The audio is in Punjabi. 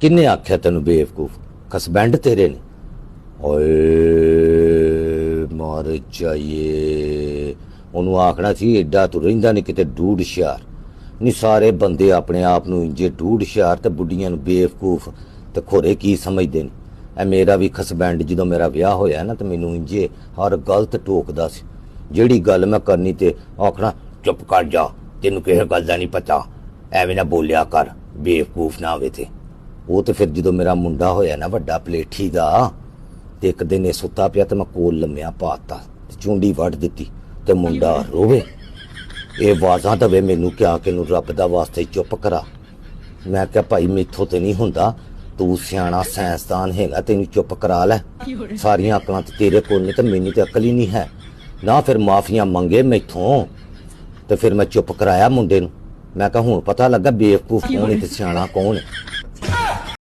ਕਿੰਨੇ ਆਖਿਆ ਤੈਨੂੰ ਬੇਵਕੂਫ? ਕਸਬੈਂਡ ਤੇਰੇ ਨੇ। ਓਏ ਮਾਰ ਜਾਈਏ। ਉਹਨੂੰ ਆਖਣਾ ਸੀ ਐਡਾ ਤੂੰ ਰਹਿੰਦਾ ਨਹੀਂ ਕਿਤੇ ਡੂਡ ਸ਼ਿਆਰ। ਨਹੀਂ ਸਾਰੇ ਬੰਦੇ ਆਪਣੇ ਆਪ ਨੂੰ ਇੰਜੇ ਡੂਡ ਸ਼ਿਆਰ ਤੇ ਬੁੱਢੀਆਂ ਨੂੰ ਬੇਵਕੂਫ ਤੇ ਖੋਰੇ ਕੀ ਸਮਝਦੇ ਨੇ? ਐ ਮੇਰਾ ਵੀ ਖਸਬੈਂਡ ਜਦੋਂ ਮੇਰਾ ਵਿਆਹ ਹੋਇਆ ਨਾ ਤੇ ਮੈਨੂੰ ਇੰਜੇ ਹਰ ਗਲਤ ਟੋਕਦਾ ਸੀ। ਜਿਹੜੀ ਗੱਲ ਮੈਂ ਕਰਨੀ ਤੇ ਆਖਣਾ, ਚੁੱਪ ਕਰ ਜਾ, ਤੈਨੂੰ ਕਿਸੇ ਗੱਲ ਦਾ ਨਹੀਂ ਪਤਾ। ਐਵੇਂ ਨਾ ਬੋਲਿਆ ਕਰ, ਬੇਵਕੂਫ ਨਾ ਹੋਵੇ ਤੇ। ਉਹ ਤੇ ਫਿਰ ਜਦੋਂ ਮੇਰਾ ਮੁੰਡਾ ਹੋਇਆ ਨਾ ਵੱਡਾ ਪਲੇਠੀ ਦਾ ਤੇ ਇੱਕ ਦਿਨ ਇਹ ਸੁੱਤਾ ਪਿਆ ਤੇ ਮੈਂ ਕੋਲ ਲੰਮਿਆ ਪਾਤਾ ਤੇ ਚੁੰਡੀ ਵੱਢ ਦਿੱਤੀ ਤੇ ਮੁੰਡਾ ਰੋਵੇ। ਇਹ ਆਵਾਜ਼ਾਂ ਦਵੇ ਮੈਨੂੰ ਕਿਹਾ ਕਿ ਨੂੰ ਰੱਬ ਦਾ ਵਾਸਤੇ ਚੁੱਪ ਕਰਾ। ਮੈਂ ਕਿਹਾ ਭਾਈ ਮੈਥੋਂ ਤੇ ਨਹੀਂ ਹੁੰਦਾ। ਤੂੰ ਸਿਆਣਾ ਸਾਇੰਸਦਾਨ ਹੈਗਾ ਤੈਨੂੰ ਚੁੱਪ ਕਰਾ ਲੈ। ਸਾਰੀਆਂ ਅਕਲਾਂ ਤੇ ਤੇਰੇ ਕੋਲ ਨੇ ਤੇ ਮੈਨੂੰ ਤੇ ਅਕਲ ਹੀ ਨਹੀਂ ਹੈ। ਨਾ ਫਿਰ ਮਾਫੀਆਂ ਮੰਗੇ ਮੈਥੋਂ ਤੇ ਫਿਰ ਮੈਂ ਚੁੱਪ ਕਰਾਇਆ ਮੁੰਡੇ ਨੂੰ। ਮੈਂ ਕਿਹਾ ਹੁਣ ਪਤਾ ਲੱਗਾ ਬੇਵਕੂਫ ਕੌਣ ਹੈ ਤੇ ਸਿਆਣਾ ਕੌਣ ਹੈ?